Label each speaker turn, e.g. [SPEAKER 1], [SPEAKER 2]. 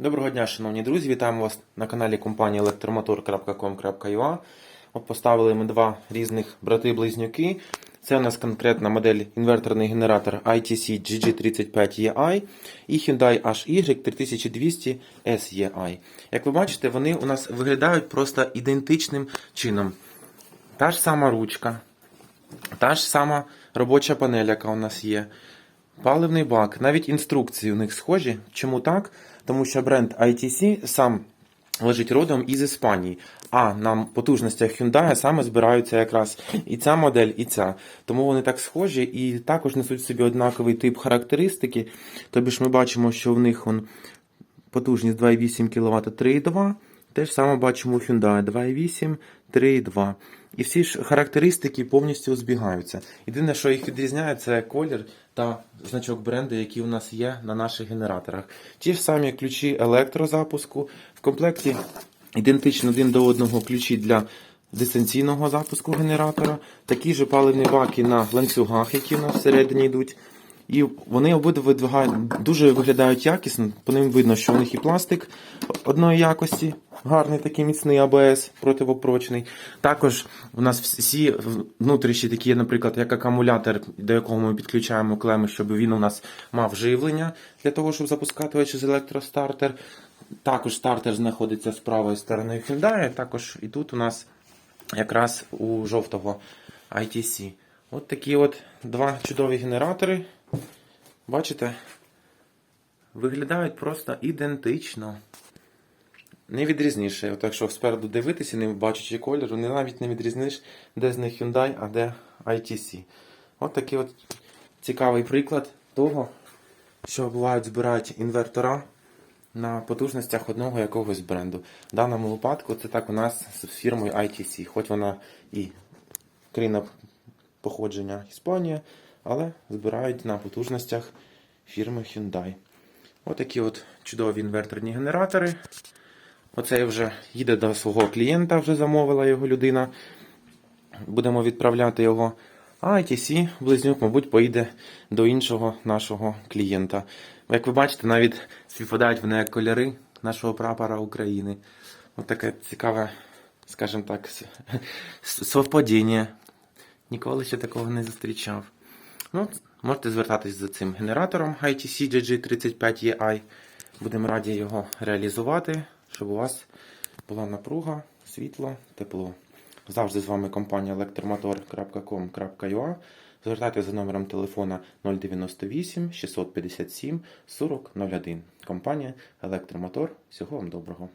[SPEAKER 1] Доброго дня, шановні друзі! Вітаємо вас на каналі компанії electromotor.com.ua. От поставили ми два різних брати-близнюки. Це у нас конкретна модель інверторний генератор ITC GG35EI і Hyundai HY 3200 SEI. Як ви бачите, вони у нас виглядають просто ідентичним чином. Та ж сама ручка, та ж сама робоча панель, яка у нас є. Паливний бак, навіть інструкції у них схожі. Чому так? Тому що бренд ITC сам лежить родом із Іспанії, а на потужностях Hyundai саме збираються якраз і ця модель, і ця. Тому вони так схожі і також несуть собі однаковий тип характеристики. Тобі ж ми бачимо, що в них он, потужність 2,8 кВт 3,2. Те ж саме бачимо у Hyundai 2,8, 3,2. І всі ж характеристики повністю збігаються. Єдине, що їх відрізняє, це колір та значок бренду, який у нас є на наших генераторах. Ті ж самі ключі електрозапуску. В комплекті ідентично один до одного ключі для дистанційного запуску генератора. Такі ж паливні баки на ланцюгах, які у нас всередині йдуть. І вони обидва видвигають, дуже виглядають якісно. По ним видно, що у них і пластик одної якості, гарний такий міцний АБС противопрочний. Також у нас всі внутрішні такі, наприклад, як акумулятор, до якого ми підключаємо клеми, щоб він у нас мав живлення для того, щоб запускати через електростартер. Також стартер знаходиться з правої сторони Hyundai, також і тут у нас якраз у жовтого ITC. От такі от два чудові генератори. Бачите? Виглядають просто ідентично. Не відрізниш. От якщо спереду дивитися, не бачачи кольору, не навіть не відрізниш, де з них Hyundai, а де ITC. От такий от цікавий приклад того, що бувають збирають інвертора на потужностях одного якогось бренду. В даному випадку це так у нас з фірмою ITC, хоч вона і країна походження Іспанія, але збирають на потужностях фірми Hyundai. Отакі от чудові інверторні генератори. Оцей вже їде до свого клієнта, вже замовила його людина. Будемо відправляти його. А ITC близнюк, мабуть, поїде до іншого нашого клієнта. Як ви бачите, навіть співпадають вони як кольори нашого прапора України. Ось таке цікаве, скажімо так, совпадіння. Ніколи ще такого не зустрічав. Ну, можете звертатись за цим генератором ITC GG35EI. Будемо раді його реалізувати, щоб у вас була напруга, світло, тепло. Завжди з вами компанія electromotor.com.ua. Звертайтеся за номером телефона 098 657 4001. Компанія Електромотор. Всього вам доброго.